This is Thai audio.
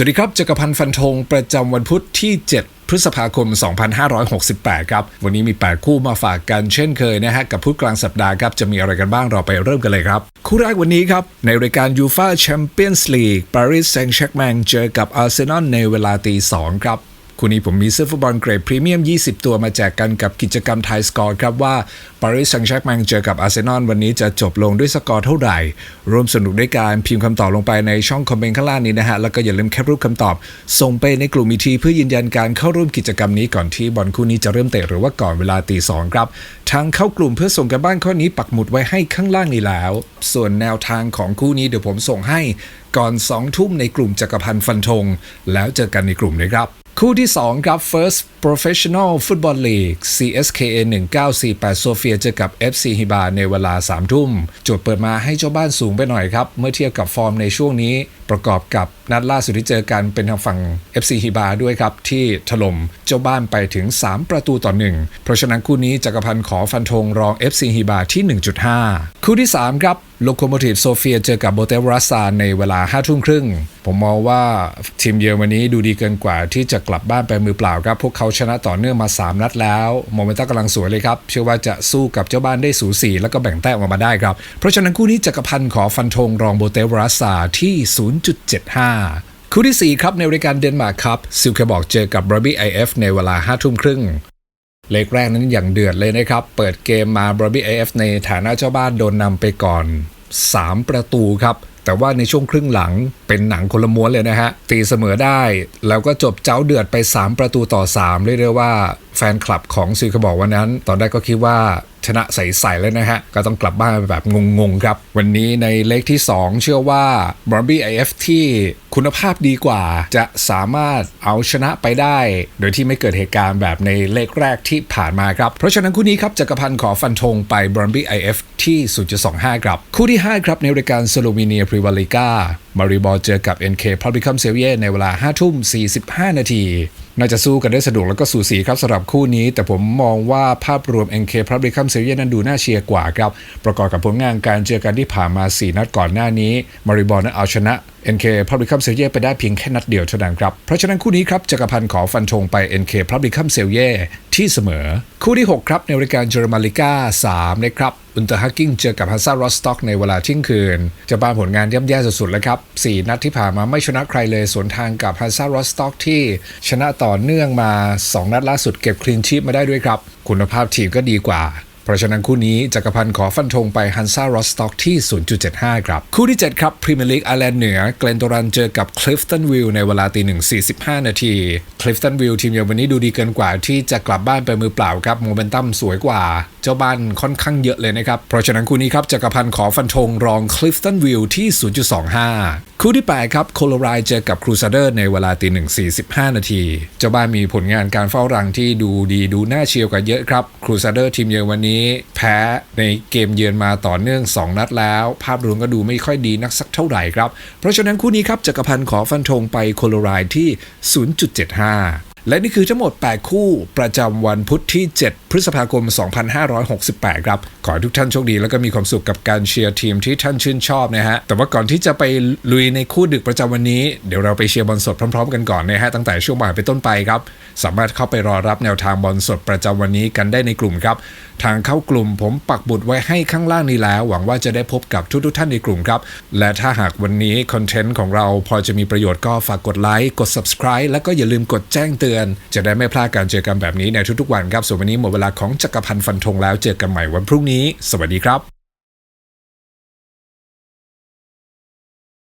สวัสดีครับจักรพันธ์ฟันธงประจำวันพุธที่ 7 พฤษภาคม 2568 ครับ วันนี้มี 8 คู่มาฝากกันเช่นเคยนะฮะ กับพุธกลางสัปดาห์ครับ จะมีอะไรกันบ้างเราไปเริ่มกันเลยครับ คู่แรกวันนี้ครับ ในรายการยูฟาแชมเปี้ยนส์ลีกปารีสแซงต์แชร์กแมงเจอกับอาร์เซนอลในเวลาตี2ครับ คู่นี้ผมมีเสื้อฟุตบอลเกรดพรีเมียม 20 ตัวมาแจกกันกับกิจกรรมไทยสกอร์ครับว่าปารีสแซงต์แชร์แมงเจอกับอาร์เซนอลวันนี้จะจบลงด้วยสกอร์เท่าไหร่ ร่วมสนุกด้วยการพิมพ์คำตอบลงไปในช่องคอมเมนต์ข้างล่างนี้นะฮะ แล้วก็อย่าลืมแคปรูปคำตอบ ส่งไปในกลุ่มอีทีเพื่อยืนยันการเข้าร่วมกิจกรรมนี้ก่อนที่บอลคู่นี้จะเริ่มเตะหรือว่าก่อนเวลาตีสองครับทางเข้ากลุ่มเพื่อส่งกันบ้านข้อนี้ปักหมุดไว้ให้ข้างล่างนี้แล้ว ส่วนแนวทางของคู่นี้เดี๋ยวผมส่งให้ก่อน2ทุ่มในกลุ่มจักรพันธ์ฟันธงแล้วเจอกันในกลุ่มนะครับ คู่ที่ 2 ครับ First Professional Football League CSKA 1948 โซเฟียเจอกับ FC ฮิบาในเวลา 3 ทุ่ม จุดเปิดมาให้เจ้าบ้านสูงไปหน่อยครับ เมื่อเทียบกับฟอร์มในช่วงนี้ ประกอบกับนัดล่าสุดที่เจอกันเป็นทางฝั่ง FC ฮิบาด้วยครับ ที่ถล่มเจ้าบ้านไปถึง 3 ประตูต่อ 1 เพราะฉะนั้นคู่นี้จักรพันธ์ขอฟันธงรอง FC ฮิบาที่ 1.5 คู่ที่ 3 ครับโลโคโมทีฟโซเฟียเจอกับโบเตวรัสซาในเวลา5ทุ่มครึ่ง ผมมองว่าทีมเยือนวันนี้ดูดีเกินกว่าที่จะกลับบ้านไปมือเปล่าครับ พวกเขาชนะต่อเนื่องมา 3 นัดแล้วโมเมนตัมกำลังสวยเลยครับ เชื่อว่าจะสู้กับเจ้าบ้านได้สูสีแล้วก็แบ่งแต้มออกมาได้ครับ เพราะฉะนั้นคู่นี้จักรพันธ์ขอฟันธงรองโบเตวรัสซาที่0.75 คู่ที่ 4 ครับในรายการเดนมาร์กครับซิลเคบอกเจอกับบรบี้ไอเอฟในเวลา5ทุ่มครึ่งเลกแรกนั้นอย่างเดือดเลยนะครับ เปิดเกมมาบรบี้เอฟในฐานะเจ้าบ้านโดนนำไปก่อน 3 ประตูครับ แต่ว่าในช่วงครึ่งหลังเป็นหนังคนละม้วนเลยนะฮะ ตีเสมอได้ แล้วก็จบเจ้าเดือดไป 3 ประตูต่อ 3 เรียกได้ว่าแฟนคลับของซีคบอกวันนั้น ตอนแรกก็คิดว่า ชนะใสๆเลยนะฮะ ก็ต้องกลับบ้านแบบงงๆครับ วันนี้ในเลขที่ 2 เชื่อว่าบรบี้ไอเอฟที่คุณภาพดีกว่าจะสามารถเอาชนะไปได้ โดยที่ไม่เกิดเหตุการณ์แบบในเลขแรกที่ผ่านมาครับ เพราะฉะนั้นคู่นี้ครับจักรพันธ์ขอฟันธงไปบรบี้ไอเอฟที่ 0.25 ครับ คู่ที่ 5 ครับในรายการสโลวีเนียพรีวาลิก้า มาริบอลเจอกับ NK p u b l i c u m s e r i e ในเวลา 5 ทุ่ม 45 นาที น่าจะสู้กันได้สะดวกแล้วก็สูสีครับสำหรับคู่นี้ แต่ผมมองว่าภาพรวม NK p u b l i c u m s e r i e นั้นดูน่าเชียร์กว่าครับ ประกอบกับผลงานการเจอกันที่ผ่านมา 4 นัดก่อนหน้านี้มาริบอลนั้นเอาชนะ NK p u b l i c u m s e r i e ไปได้เพียงแค่นัดเดียวเท่านั้นครับ เพราะฉะนั้นคู่นี้ครับจักรพันธ์ขอฟันธงไป NK p u b l i c u m s e r i e ที่เสมอ คู่ที่ 6 ครับ ในรายการเจอร์มาลิก้า3นะครับอุนเตอร์ฮักกิ้งเจอกับฮัสซารอสต็อกในเวลาเที่ยงคืน จะบ้านผลงานย่ำแย่สุดๆแล้วครับ 4 นัดที่ผ่านมาไม่ชนะใครเลยสวนทางกับฮัสซารอสต็อกที่ชนะต่อเนื่องมา 2 นัดล่าสุดเก็บคลีนชีพมาได้ด้วยครับ คุณภาพทีมก็ดีกว่า เพราะฉะนั้นคู่นี้จักรพันธ์ขอฟันธงไปฮันซารอสต็อกที่ 0.75 ครับ คู่ที่ 7 ครับพรีเมียร์ลีกไอร์แลนด์เหนือเกลนโดรันเจอกับคลิฟตันวิลในเวลาตีหนึ่ง45 นาทีคลิฟตันวิลทีมเยือนวันนี้ดูดีเกินกว่าที่จะกลับบ้านไปมือเปล่าครับโมเมนตัมสวยกว่าเจ้าบ้านค่อนข้างเยอะเลยนะครับ เพราะฉะนั้นคู่นี้ครับจักรพันธ์ขอฟันธงรองคลิฟตันวิลที่ 0.25 คู่ที่ 8 ครับ โคโลไรเจอกับครูซาเดอร์ในเวลาตีหนึ่ง45 นาที เจ้าบ้านมีผลงานการเฝ้ารังที่ดูดีดูน่าเชียร์กว่าเยอะครับ ครูซาเดอร์ทีมเยือนวันนี้ แพ้ในเกมเยือนมาต่อเนื่อง 2 นัดแล้ว ภาพรวมก็ดูไม่ค่อยดีนักสักเท่าไหร่ครับ เพราะฉะนั้นคู่นี้ครับจักรพันธ์ขอฟันธงไปโคโลไรที่ 0.75 และนี่คือทั้งหมด 8 คู่ประจำวันพุธที่ 7 พฤษภาคม 2568 ครับ ขอให้ทุกท่านโชคดี แล้วก็มีความสุขกับการเชียร์ทีมที่ท่านชื่นชอบนะฮะ แต่ว่าก่อนที่จะไปลุยในคู่ดึกประจำวันนี้ เดี๋ยวเราไปเชียร์บอลสดพร้อมๆ กันก่อนนะฮะ ตั้งแต่ช่วงบ่ายไปต้นไปครับ สามารถเข้าไปรอรับแนวทางบอลสดประจำวันนี้กันได้ในกลุ่มครับ ทางเข้ากลุ่มผมปักบุดไว้ให้ข้างล่างนี้แล้ว หวังว่าจะได้พบกับทุกๆท่านในกลุ่มครับ และถ้าหากวันนี้คอนเทนต์ของเราพอจะมีประโยชน์ก็ฝากกดไลค์ กด subscribe แล้วก็อย่าลืมกดแจ้งเตือน จะได้ไม่พลาดการเจอกันแบบนี้ในทุกๆวันครับส่วนวันนี้หมดเวลาของจักรพันธ์ฟันธงแล้วเจอกันใหม่วันพรุ่งนี้ สวัสดีครับ